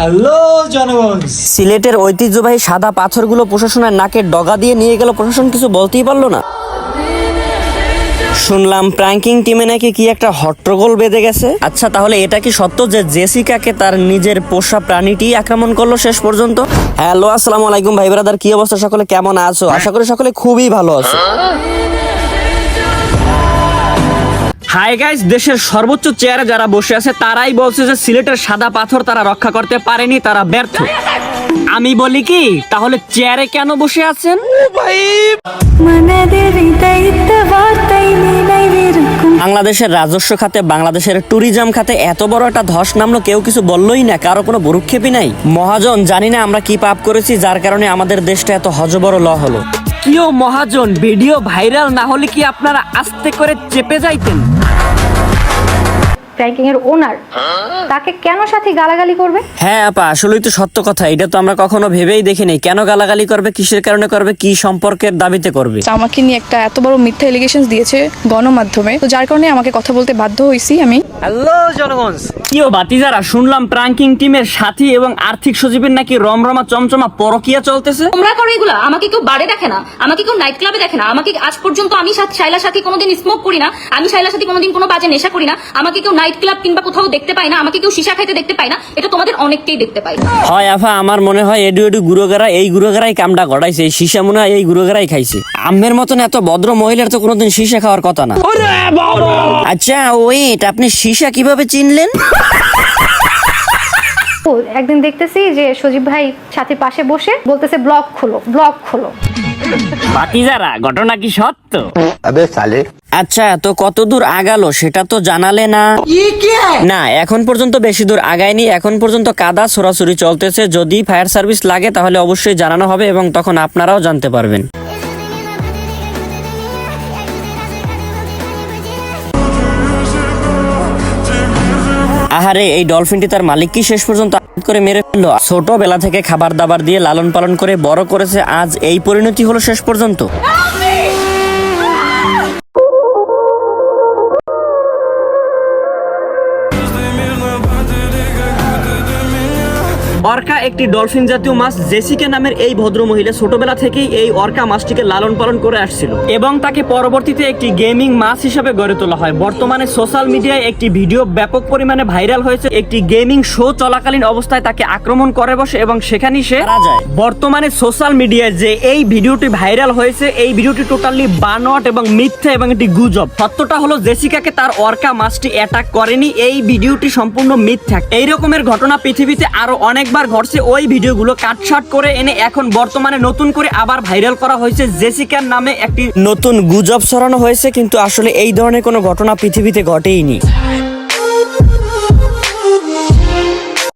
Hello জনগণ। সিলেটের ঐতিহ্যবাহী সাদা পাথরগুলো প্রশাসনের নাকের ডগা দিয়ে নিয়ে গেল, প্রশাসন কিছু বলতেই পারল না। শুনলাম প্র্যাঙ্কিং টিমে নাকি কি একটা হট্টগোল বেঁধে গেছে। আচ্ছা তাহলে এটা কি সত্য যে জেসিকাকে তার নিজের পোষা প্রাণীটি আক্রমণ করল শেষ পর্যন্ত? হ্যালো, আসসালামু আলাইকুম ভাই ব্রাদার কি অবস্থা? সকলে কেমন আছো? আশা করি সকলে খুবই ভালো আছো। হাই গাইস দেশের সর্বোচ্চ চেয়ারে যারা বসে আছে তারাই বলছে যে সিলেটের সাদা পাথর তারা রক্ষা করতে পারেনি তারা ব্যর্থ। আমি বলি কি তাহলে চেয়ারে কেন বসে আছেন? বাংলাদেশের রাজস্ব খাতে বাংলাদেশের ট্যুরিজম খাতে এত বড় একটা ধস নামলো কেউ কিছু বললই না কারও কোনো ভরুক্ষেপই নাই। মহাজন জানি না আমরা কি পাপ করেছি যার কারণে আমাদের দেশটা এত হজবড় ল হলো। কিও মহাজন ভিডিও ভাইরাল না হলে কি আপনারা আস্তে করে চেপে যাইতেন? প্র্যাঙ্কিং এর ওনার তাকে কেন সাথী গালাগালি করবে? হ্যাঁ আপা আসলেই তো সত্য কথা। এটা তো আমরা কখনো ভেবেই দেখিনি। কেন গালাগালি করবে? কিসের কারণে করবে? কি সম্পর্কের দাবিতে করবে? আমাকে নিয়ে একটা এত বড় মিথ্যা এলিগেশন দিয়েছে গণমাধ্যমে। তো যার কারণে আমাকে কথা বলতে বাধ্য হয়েছি আমি। হ্যালো জনগণ। কিও বাতিজারা শুনলাম প্রাঙ্কিং টিমের সাথী এবং আর্থিক সচিবের নাকি রমরমা চমচমা পরকিয়া চলতেছে? তোমরা করো এগুলা। আমাকে কেউ বারে দেখে না। আমাকে কেউ নাইট ক্লাবে দেখে না। আমাকে আজ পর্যন্ত আমি সাথে শাইলার সাথে কোনোদিন স্মোক করি না। আমি শাইলার সাথে কোনোদিন কোনো বাজে নেশা করি না। আমাকে কেউ নাইট ক্লাব কিংবা কোথাও দেখতে পাই না আমাকে কেউ সীসা খাইতে দেখতে পাই না এটা তোমাদের অনেককেই দেখতে পাই হয় আফা আমার মনে হয় এডু এডু গুরুগারা এই গুরুগারাই কামটা ঘটাইছে এই সীসা মনে হয় এই গুরুগারাই খাইছে। আমের মতন এত ভদ্র মহিলার তো কোনোদিন সীসা খাওয়ার কথা না। আচ্ছা ওয়েট আপনি সীসা কীভাবে চিনলেন? একদিন দেখতেছি যে সজীব ভাই সাথীর পাশে বসে বলতেছে ব্লগ খোলো ব্লগ খোলো। ভাতিজারা ঘটনা কি সত্য? আচ্ছা তো কত দূর আগালো সেটা তো জানালে না। না এখন পর্যন্ত বেশি দূর আগায়নি এখন পর্যন্ত কাদা সরাসরি চলতেছে। যদি ফায়ার সার্ভিস লাগে তাহলে অবশ্যই জানানো হবে এবং তখন আপনারাও জানতে পারবেন। আহারে, এই ডলফিনটি তার মালিক কি শেষ পর্যন্ত করে মেরে ফেলল। ছোটবেলা থেকে খাবার দাবার দিয়ে লালন পালন করে বড় করেছে, আজ এই পরিণতি হলো শেষ পর্যন্ত। অর্কা একটি ডলফিন জাতীয় মাছ জেসিকে নামের এই ভদ্র মহিলা ছোটবেলা থেকেই এই অর্কা মাছটিকে লালন পালন করে আসছিল এবং তাকে পরবর্তীতে একটি গেমিং মাছ হিসেবে গড়ে তোলা হয়। বর্তমানে সোশ্যাল মিডিয়ায় একটি ভিডিও ব্যাপক পরিমাণে ভাইরাল হয়েছে। একটি গেমিং শো চলাকালীন অবস্থায় তাকে আক্রমণ করে বসে এবং সেখানেই সে বর্তমানে সোশ্যাল মিডিয়ায় যে এই ভিডিওটি ভাইরাল হয়েছে, এই ভিডিওটি টোটালি বানোয়াট এবং মিথ্যা এবং একটি গুজব। সত্যটা হলো, জেসিকাকে তার অর্কা মাছটি অ্যাটাক করেনি। এই ভিডিওটি সম্পূর্ণ মিথ্যা। এই রকমের ঘটনা পৃথিবীতে আরও অনেকবার ঘটছে ওই ভিডিওগুলো কাটছাট করে এনে এখন বর্তমানে নতুন করে আবার ভাইরাল করা হয়েছে। জেসিকার নামে একটি নতুন গুজব ছড়ানো হয়েছে, কিন্তু আসলে এই ধরনের কোনো ঘটনা পৃথিবীতে ঘটেইনি।